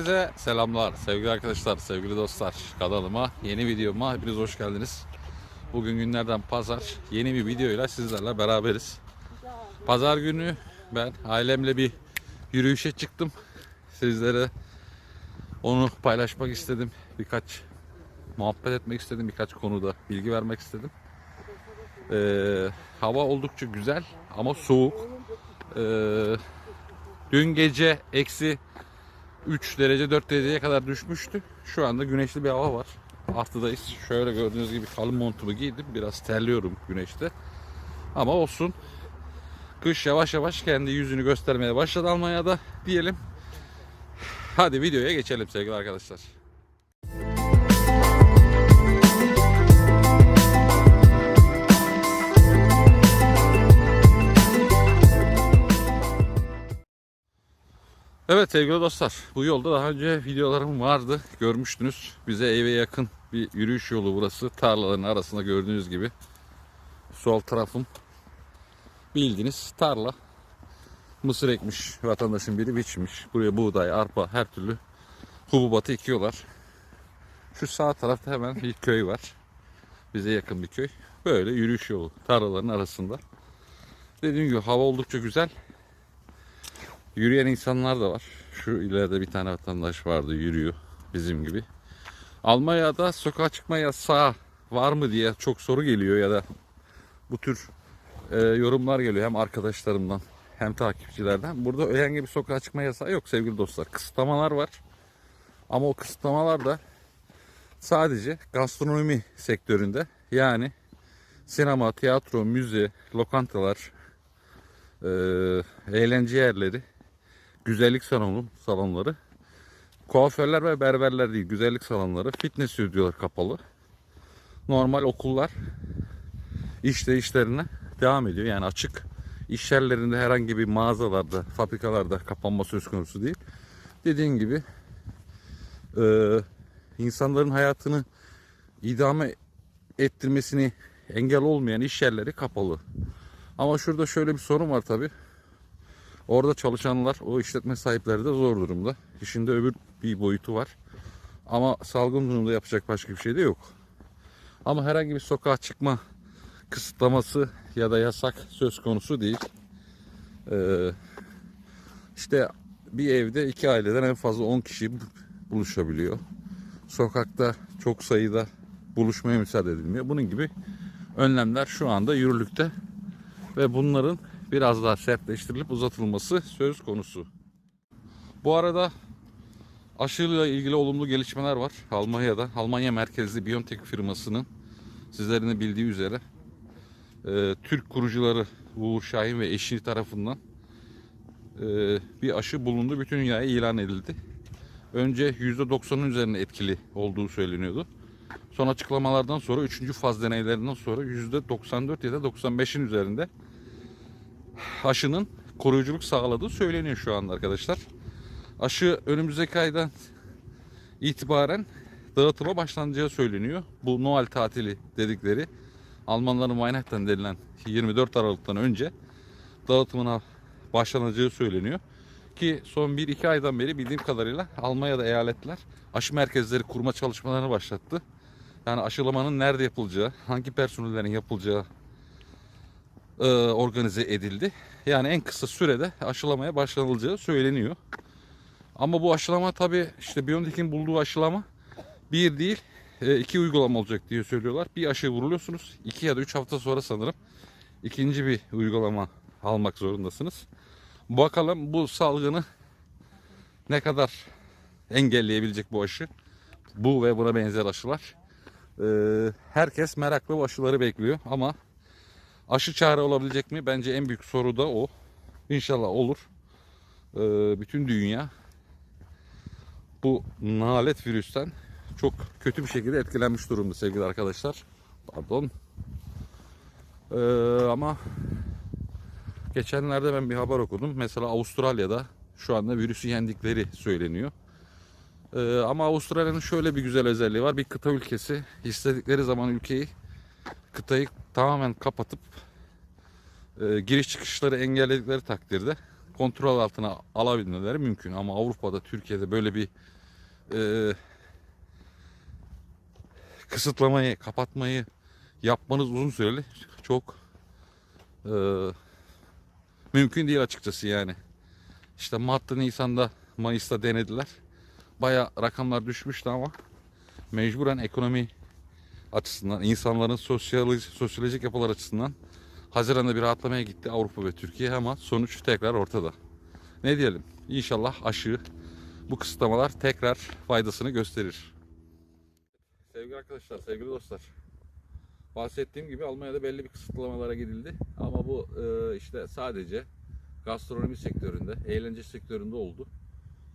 Herkese selamlar sevgili arkadaşlar, sevgili dostlar. Kanalıma, yeni videoma hepiniz hoş geldiniz. Bugün günlerden pazar. Yeni bir videoyla sizlerle beraberiz. Pazar günü ben ailemle bir yürüyüşe çıktım. Sizlere onu paylaşmak istedim. Birkaç muhabbet etmek istedim. Birkaç konuda bilgi vermek istedim. Ee, hava oldukça güzel ama soğuk. Ee, dün gece eksi 3 derece 4 dereceye kadar düşmüştü. Şu anda güneşli bir hava var. Altıdayız. Şöyle gördüğünüz gibi kalın montumu giydim. Biraz terliyorum güneşte. Ama olsun. Kış yavaş yavaş kendi yüzünü göstermeye başladı Almanya'da diyelim. Hadi videoya geçelim sevgili arkadaşlar. Evet sevgili dostlar bu yolda daha önce videolarım vardı görmüştünüz. Bize eve yakın bir yürüyüş yolu burası. Tarlaların arasında gördüğünüz gibi. Sol tarafım bildiğiniz tarla. Mısır ekmiş vatandaşın biri biçmiş. Buraya buğday, arpa her türlü hububatı ekiyorlar. Şu sağ tarafta hemen bir köy var. Bize yakın bir köy. Böyle yürüyüş yolu tarlaların arasında. Dediğim gibi hava oldukça güzel. Yürüyen insanlar da var. Şu ileride bir tane vatandaş vardı yürüyor bizim gibi. Almanya'da sokağa çıkma yasağı var mı diye çok soru geliyor ya da bu tür e, yorumlar geliyor hem arkadaşlarımdan hem takipçilerden. Burada herhangi bir sokağa çıkma yasağı yok sevgili dostlar. Kısıtlamalar var. Ama o kısıtlamalar da sadece gastronomi sektöründe yani sinema, tiyatro, müze, lokantalar, e, eğlence yerleri, güzellik salonu, salonları, kuaförler ve berberler değil, güzellik salonları, fitness stüdyolar kapalı. Normal okullar işte işlerine devam ediyor. Yani açık iş yerlerinde herhangi bir mağazalarda, fabrikalarda kapanma söz konusu değil. Dediğim gibi e, insanların hayatını idame ettirmesini engel olmayan iş yerleri kapalı. Ama şurada şöyle bir sorun var tabi. Orada çalışanlar, o işletme sahipleri de zor durumda. İşinde öbür bir boyutu var. Ama salgın durumda yapacak başka bir şey de yok. Ama herhangi bir sokağa çıkma kısıtlaması ya da yasak söz konusu değil. Ee, işte bir evde iki aileden en fazla 10 kişi buluşabiliyor. Sokakta çok sayıda buluşmaya müsaade edilmiyor. Bunun gibi önlemler şu anda yürürlükte ve bunların biraz daha sertleştirilip uzatılması söz konusu. Bu arada aşıyla ilgili olumlu gelişmeler var. Almanya'da Almanya merkezli Biontech firmasının sizlerin de bildiği üzere e, Türk kurucuları Uğur Şahin ve eşi tarafından e, bir aşı bulundu. Bütün dünyaya ilan edildi. Önce %90'ın üzerine etkili olduğu söyleniyordu. Son açıklamalardan sonra 3. faz deneylerinden sonra %94 ya da 95'in üzerinde aşının koruyuculuk sağladığı söyleniyor şu anda arkadaşlar. Aşı önümüzdeki aydan itibaren dağıtıma başlanacağı söyleniyor. Bu Noel tatili dedikleri Almanların Weihnachten denilen 24 Aralık'tan önce dağıtımına başlanacağı söyleniyor. Ki son 1-2 aydan beri bildiğim kadarıyla Almanya'da eyaletler aşı merkezleri kurma çalışmalarını başlattı. Yani aşılamanın nerede yapılacağı, hangi personellerin yapılacağı e, organize edildi. Yani en kısa sürede aşılamaya başlanılacağı söyleniyor. Ama bu aşılama tabi işte Biontech'in bulduğu aşılama bir değil e, iki uygulama olacak diye söylüyorlar. Bir aşı vuruluyorsunuz. iki ya da üç hafta sonra sanırım ikinci bir uygulama almak zorundasınız. Bakalım bu salgını ne kadar engelleyebilecek bu aşı. Bu ve buna benzer aşılar. Ee, herkes meraklı bu aşıları bekliyor ama aşı çare olabilecek mi? Bence en büyük soru da o. İnşallah olur. Ee, bütün dünya bu nalet virüsten çok kötü bir şekilde etkilenmiş durumda sevgili arkadaşlar. Pardon. Ee, ama geçenlerde ben bir haber okudum. Mesela Avustralya'da şu anda virüsü yendikleri söyleniyor. Ee, ama Avustralya'nın şöyle bir güzel özelliği var. Bir kıta ülkesi istedikleri zaman ülkeyi kıtayı tamamen kapatıp e, giriş çıkışları engelledikleri takdirde kontrol altına alabilmeleri mümkün. Ama Avrupa'da, Türkiye'de böyle bir e, kısıtlamayı, kapatmayı yapmanız uzun süreli çok e, mümkün değil açıkçası yani. İşte Mart'ta, Nisan'da, Mayıs'ta denediler. Baya rakamlar düşmüştü ama mecburen ekonomi açısından, insanların sosyal, sosyolojik yapılar açısından Haziran'da bir rahatlamaya gitti Avrupa ve Türkiye ama sonuç tekrar ortada. Ne diyelim? İnşallah aşı bu kısıtlamalar tekrar faydasını gösterir. Sevgili arkadaşlar, sevgili dostlar. Bahsettiğim gibi Almanya'da belli bir kısıtlamalara gidildi. Ama bu e, işte sadece gastronomi sektöründe, eğlence sektöründe oldu.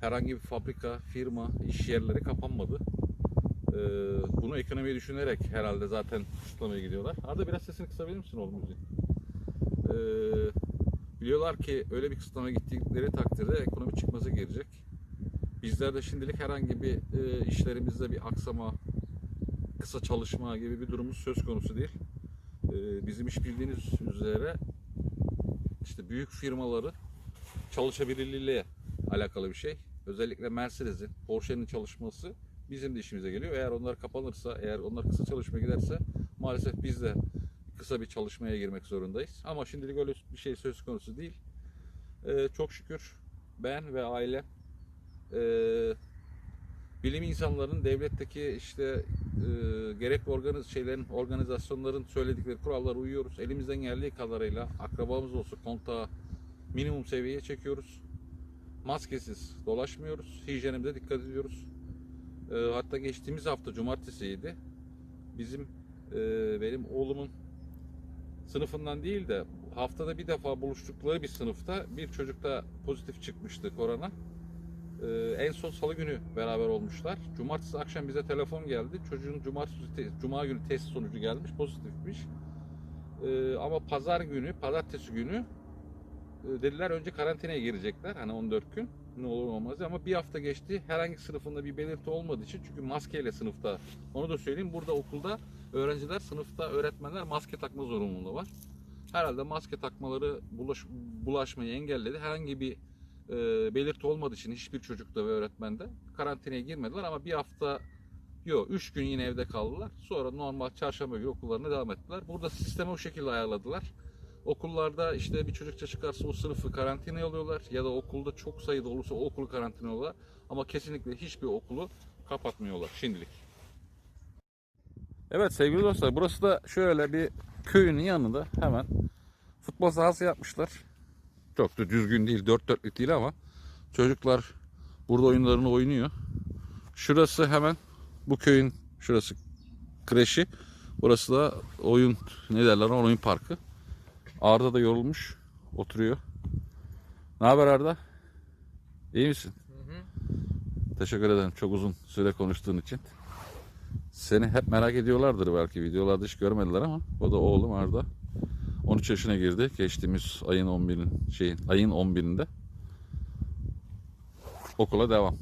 Herhangi bir fabrika, firma, iş yerleri kapanmadı. E, bunu ekonomiyi düşünerek herhalde zaten kısıtlamaya gidiyorlar. Arada biraz sesini kısabilir misin oğlum müziği? E, biliyorlar ki öyle bir kısıtlamaya gittikleri takdirde ekonomi çıkmaza girecek. Bizler de şimdilik herhangi bir e, işlerimizde bir aksama, kısa çalışma gibi bir durumumuz söz konusu değil. E, bizim iş bildiğiniz üzere işte büyük firmaları çalışabilirliğiyle alakalı bir şey. Özellikle Mercedes'in, Porsche'nin çalışması bizim de işimize geliyor. Eğer onlar kapanırsa, eğer onlar kısa çalışmaya giderse maalesef biz de kısa bir çalışmaya girmek zorundayız. Ama şimdilik öyle bir şey söz konusu değil. E, çok şükür ben ve ailem e, bilim insanlarının devletteki işte e, gerekli organiz şeylerin organizasyonların söyledikleri kurallara uyuyoruz. Elimizden geldiği kadarıyla akrabamız olsa kontağı minimum seviyeye çekiyoruz. Maskesiz dolaşmıyoruz. Hijyenimize dikkat ediyoruz. E, hatta geçtiğimiz hafta cumartesiydi. Bizim e, benim oğlumun sınıfından değil de haftada bir defa buluştukları bir sınıfta bir çocukta pozitif çıkmıştı korona. Ee, en son salı günü beraber olmuşlar. Cumartesi akşam bize telefon geldi. Çocuğun cumartesi te- cuma günü test sonucu gelmiş, pozitifmiş. Ee, ama pazar günü, pazartesi günü e, dediler önce karantinaya girecekler. Hani 14 gün. Ne olur olmaz ama bir hafta geçti. Herhangi sınıfında bir belirti olmadığı için çünkü maskeyle sınıfta. Onu da söyleyeyim. Burada okulda öğrenciler sınıfta öğretmenler maske takma zorunluluğu var. Herhalde maske takmaları bulaş, bulaşmayı engelledi. Herhangi bir e, belirti olmadığı için hiçbir çocukta ve öğretmende karantinaya girmediler ama bir hafta yok 3 gün yine evde kaldılar. Sonra normal çarşamba günü okullarına devam ettiler. Burada sistemi o şekilde ayarladılar. Okullarda işte bir çocukça çıkarsa o sınıfı karantinaya alıyorlar ya da okulda çok sayıda olursa o okulu karantinaya alıyorlar. Ama kesinlikle hiçbir okulu kapatmıyorlar şimdilik. Evet sevgili dostlar burası da şöyle bir köyün yanında hemen futbol sahası yapmışlar. Çok da düzgün değil, dört dörtlük değil ama çocuklar burada oyunlarını oynuyor. Şurası hemen bu köyün şurası kreşi. Burası da oyun ne derler oyun parkı. Arda da yorulmuş oturuyor. Ne haber Arda? İyi misin? Teşekkür ederim çok uzun süre konuştuğun için. Seni hep merak ediyorlardır belki videolarda hiç görmediler ama o da oğlum Arda. 13 yaşına girdi geçtiğimiz ayın 11'in şeyin ayın 11'inde. Okula devam.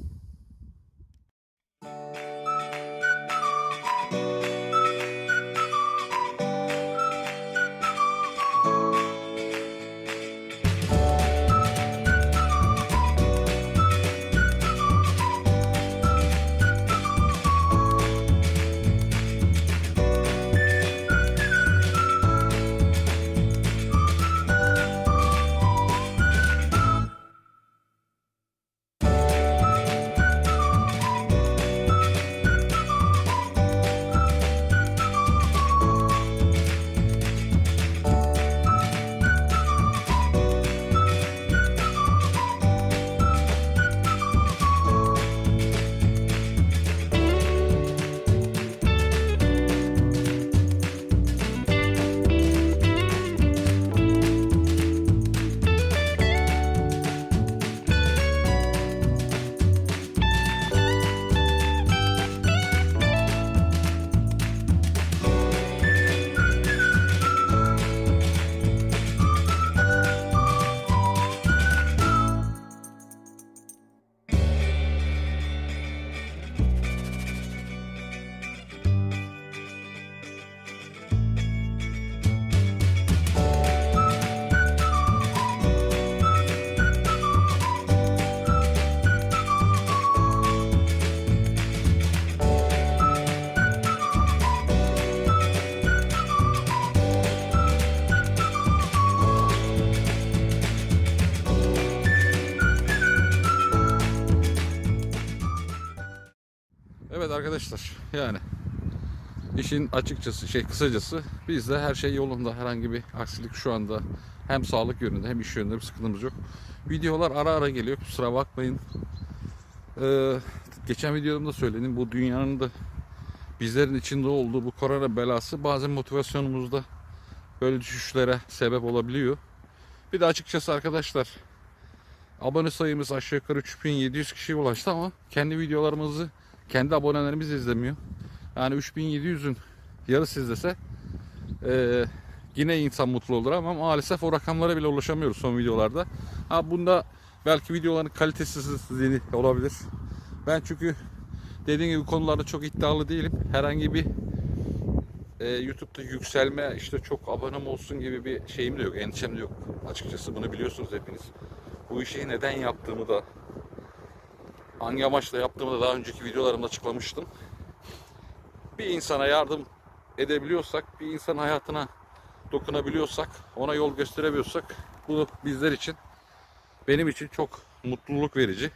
Arkadaşlar. Yani işin açıkçası şey kısacası bizde her şey yolunda. Herhangi bir aksilik şu anda hem sağlık yönünde hem iş yönünde bir sıkıntımız yok. Videolar ara ara geliyor. Kusura bakmayın. Ee, geçen videomda söyledim. Bu dünyanın da bizlerin içinde olduğu bu korona belası bazen motivasyonumuzda böyle düşüşlere sebep olabiliyor. Bir de açıkçası arkadaşlar abone sayımız aşağı yukarı 3700 kişiye ulaştı ama kendi videolarımızı kendi abonelerimiz izlemiyor. Yani 3700'ün yarısı izlese eee, yine insan mutlu olur ama maalesef o rakamlara bile ulaşamıyoruz son videolarda. Ha bunda belki videoların kalitesizliği olabilir. Ben çünkü dediğim gibi konularda çok iddialı değilim. Herhangi bir e, YouTube'da yükselme işte çok abonem olsun gibi bir şeyim de yok, endişem de yok. Açıkçası bunu biliyorsunuz hepiniz. Bu işi neden yaptığımı da hangi amaçla yaptığımı da daha önceki videolarımda açıklamıştım. Bir insana yardım edebiliyorsak, bir insan hayatına dokunabiliyorsak, ona yol gösterebiliyorsak bu bizler için benim için çok mutluluk verici.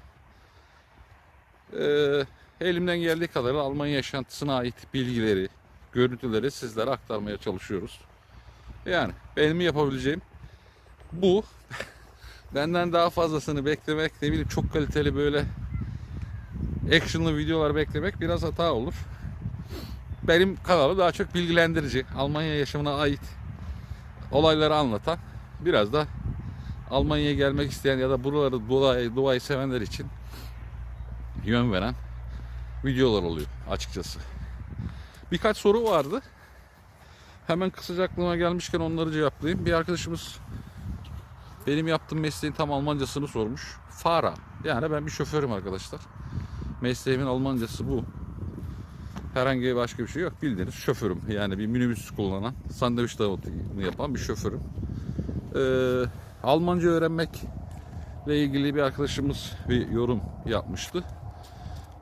Ee, elimden geldiği kadar Almanya yaşantısına ait bilgileri, görüntüleri sizlere aktarmaya çalışıyoruz. Yani benim yapabileceğim bu. Benden daha fazlasını beklemek, ne bileyim çok kaliteli böyle actionlı videolar beklemek biraz hata olur. Benim kanalı daha çok bilgilendirici, Almanya yaşamına ait olayları anlatan, biraz da Almanya'ya gelmek isteyen ya da buraları doğayı, doğayı sevenler için yön veren videolar oluyor açıkçası. Birkaç soru vardı. Hemen kısaca aklıma gelmişken onları cevaplayayım. Bir arkadaşımız benim yaptığım mesleğin tam Almancasını sormuş. Fara. Yani ben bir şoförüm arkadaşlar. Mesleğimin Almancası bu. Herhangi başka bir şey yok. Bildiğiniz şoförüm. Yani bir minibüs kullanan, sandviç dağıtımı yapan bir şoförüm. Ee, Almanca öğrenmekle ilgili bir arkadaşımız bir yorum yapmıştı.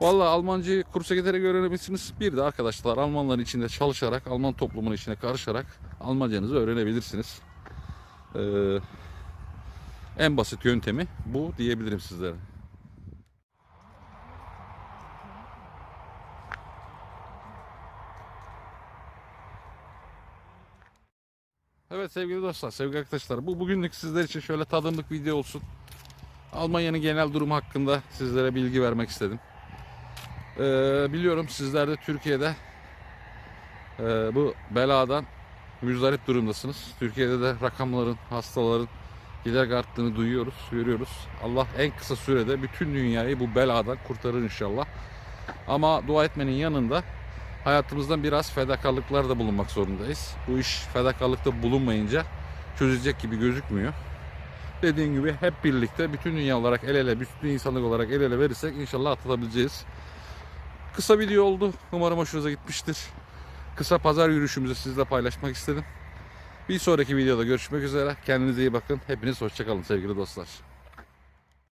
Vallahi Almancayı kursa giderek öğrenebilirsiniz. Bir de arkadaşlar Almanların içinde çalışarak, Alman toplumunun içine karışarak Almancanızı öğrenebilirsiniz. Ee, en basit yöntemi bu diyebilirim sizlere. Evet sevgili dostlar, sevgili arkadaşlar bu bugünlük sizler için şöyle tadımlık video olsun. Almanya'nın genel durumu hakkında sizlere bilgi vermek istedim. Ee, biliyorum sizler de Türkiye'de e, bu beladan müzdarip durumdasınız. Türkiye'de de rakamların, hastaların giderek arttığını duyuyoruz, görüyoruz. Allah en kısa sürede bütün dünyayı bu beladan kurtarır inşallah. Ama dua etmenin yanında hayatımızdan biraz fedakarlıklar da bulunmak zorundayız. Bu iş fedakarlıkta bulunmayınca çözecek gibi gözükmüyor. Dediğim gibi hep birlikte bütün dünya olarak el ele, bütün insanlık olarak el ele verirsek inşallah atlatabileceğiz. Kısa video oldu. Umarım hoşunuza gitmiştir. Kısa pazar yürüyüşümüzü sizle paylaşmak istedim. Bir sonraki videoda görüşmek üzere. Kendinize iyi bakın. Hepiniz hoşçakalın sevgili dostlar.